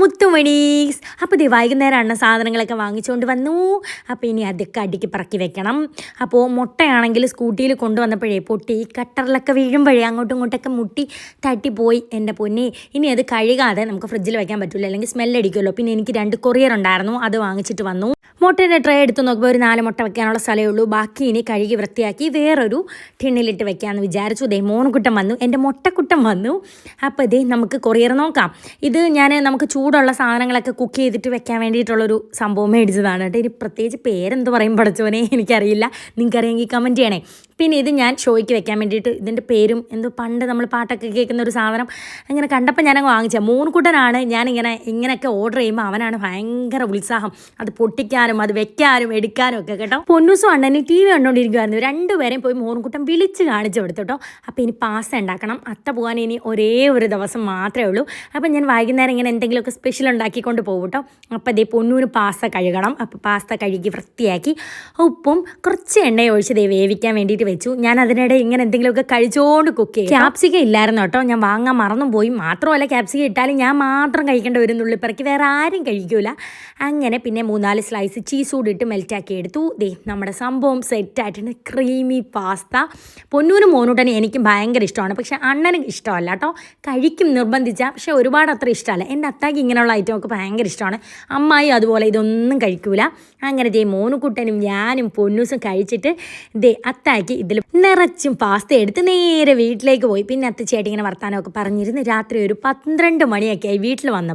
മുത്തുമണീസ് അപ്പോൾ ഇത് വൈകുന്നേരമാണ് സാധനങ്ങളൊക്കെ വാങ്ങിച്ചുകൊണ്ട് വന്നു. അപ്പോൾ ഇനി അതൊക്കെ അടുക്കി പറക്കി വെക്കണം. അപ്പോൾ മുട്ടയാണെങ്കിൽ സ്കൂട്ടിയിൽ കൊണ്ടുവന്നപ്പോഴേ പൊട്ടി. കട്ടറിലൊക്കെ വീഴുമ്പോഴേ അങ്ങോട്ടും ഇങ്ങോട്ടൊക്കെ മുട്ടി തട്ടിപ്പോയി എന്റെ പൊന്നെ. ഇനി അത് കഴുകാതെ നമുക്ക് ഫ്രിഡ്ജിൽ വയ്ക്കാൻ പറ്റില്ല അല്ലെങ്കിൽ സ്മെല്ലടിക്കുമല്ലോ പിന്നെ എനിക്ക് രണ്ട് കൊറിയർ ഉണ്ടായിരുന്നു. അത് വാങ്ങിച്ചിട്ട് വന്നു. മുട്ടയുടെ ട്രേ എടുത്ത് നോക്കുമ്പോൾ ഒരു നാല് മുട്ട വെക്കാനുള്ള സ്ഥലമേ ഉള്ളൂ. ബാക്കി ഇനി കഴുകി വൃത്തിയാക്കി വേറൊരു ടിണ്ണിലിട്ട് വെക്കാമെന്ന് വിചാരിച്ചു. ദേ മോണക്കുട്ടം വന്നു. എന്റെ മുട്ടക്കുട്ടം വന്നു. അപ്പോൾ ഇതേ നമുക്ക് കൊറിയർ നോക്കാം. ഇത് ഞാൻ നമുക്ക് ചൂടുള്ള സാധനങ്ങളൊക്കെ കുക്ക് ചെയ്തിട്ട് വെക്കാൻ വേണ്ടിയിട്ടുള്ളൊരു സംഭവം മേടിച്ചതാണ് കേട്ടോ. ഇനി പ്രത്യേകിച്ച് പേരെന്ത് പറയും പഠിച്ചവനെ എനിക്കറിയില്ല. നിങ്ങൾക്കറിയെങ്കിൽ കമന്റ് ചെയ്യണേ. പിന്നെ ഇത് ഞാൻ ഷോയ്ക്ക് വെക്കാൻ വേണ്ടിയിട്ട് ഇതിന്റെ പേരും എന്തോ പണ്ട് നമ്മൾ പാട്ടൊക്കെ കേൾക്കുന്ന ഒരു സാധനം അങ്ങനെ കണ്ടപ്പോൾ ഞാനങ്ങ് വാങ്ങിച്ച. മൂന്നുകൂട്ടനാണ് ഞാനിങ്ങനെ ഇങ്ങനെയൊക്കെ ഓർഡർ ചെയ്യുമ്പോൾ അവനാണ് ഭയങ്കര ഉത്സാഹം. അത് പൊട്ടിക്കാനും അത് വെക്കാനും എടുക്കാനും ഒക്കെ കേട്ടോ. പൊന്നൂസും അണ്ണനും ടി വി കണ്ടുകൊണ്ടിരിക്കുമായിരുന്നു രണ്ടുപേരെയും പോയി മോൻകുട്ടൻ വിളിച്ച് കാണിച്ചു കൊടുത്തു അപ്പോൾ ഇനി പാസ്ത ഉണ്ടാക്കണം. അത്ത പോകാൻ ഇനി ഒരേ ഒരു ദിവസം മാത്രമേ ഉള്ളൂ. അപ്പോൾ ഞാൻ വൈകുന്നേരം ഇങ്ങനെ എന്തെങ്കിലുമൊക്കെ സ്പെഷ്യൽ ഉണ്ടാക്കിക്കൊണ്ട് പോകും കേട്ടോ. അപ്പോൾ അതേ പൊന്നൂന് പാസ്ത കഴുകണം. അപ്പോൾ പാസ്ത കഴുകി വൃത്തിയാക്കി ഉപ്പും കുറച്ച് എണ്ണ ഒഴിച്ച് ദേ വേവിക്കാൻ വേണ്ടിയിട്ട് വെച്ചു. ഞാൻ അതിനിടെ ഇങ്ങനെ എന്തെങ്കിലുമൊക്കെ കഴിച്ചുകൊണ്ട് കുക്ക് ചെയ്യും ക്യാപ്സിക്ക ഇല്ലായിരുന്നു കേട്ടോ. ഞാൻ വാങ്ങാൻ മറന്നും പോയി മാത്രമല്ല ക്യാപ്സിക്ക ഇട്ടാലും ഞാൻ മാത്രം കഴിക്കേണ്ട ഒരു നുള്ളിപ്പിറക്കി വേറെ ആരും കഴിക്കൂല. അങ്ങനെ പിന്നെ മൂന്നാൽ സ്ലൈസ് ചീസ് കൂടി ഇട്ട് മെൽറ്റാക്കി എടുത്തു. ദേ നമ്മുടെ സംഭവം സെറ്റായിട്ടുണ്ട് ക്രീമി പാസ്ത പൊന്നൂനും മോനൂട്ടനും എനിക്കും ഭയങ്കര ഇഷ്ടമാണ്. പക്ഷെ അണ്ണനും ഇഷ്ടമല്ല കേട്ടോ. കഴിക്കും നിർബന്ധിച്ച. പക്ഷെ ഒരുപാട് അത്ര ഇഷ്ടമല്ല. എന്റെ അത്താക്ക് ഇങ്ങനെയുള്ള ഐറ്റം ഒക്കെ ഭയങ്കര ഇഷ്ടമാണ്. അമ്മായി അതുപോലെ ഇതൊന്നും കഴിക്കൂല. അങ്ങനെ ദേ മോനുകുട്ടനും ഞാനും പൊന്നൂസും കഴിച്ചിട്ട് ദേ അത്താക്കി ഇതിൽ നിറച്ചും പാസ്ത എടുത്ത് നേരെ വീട്ടിലേക്ക് പോയി. പിന്നെ അത്തച്ചേട്ടി ഇങ്ങനെ വർത്താനമൊക്കെ പറഞ്ഞിരുന്ന് രാത്രി ഒരു പന്ത്രണ്ട് മണിയൊക്കെ ആയി വീട്ടിൽ വന്നു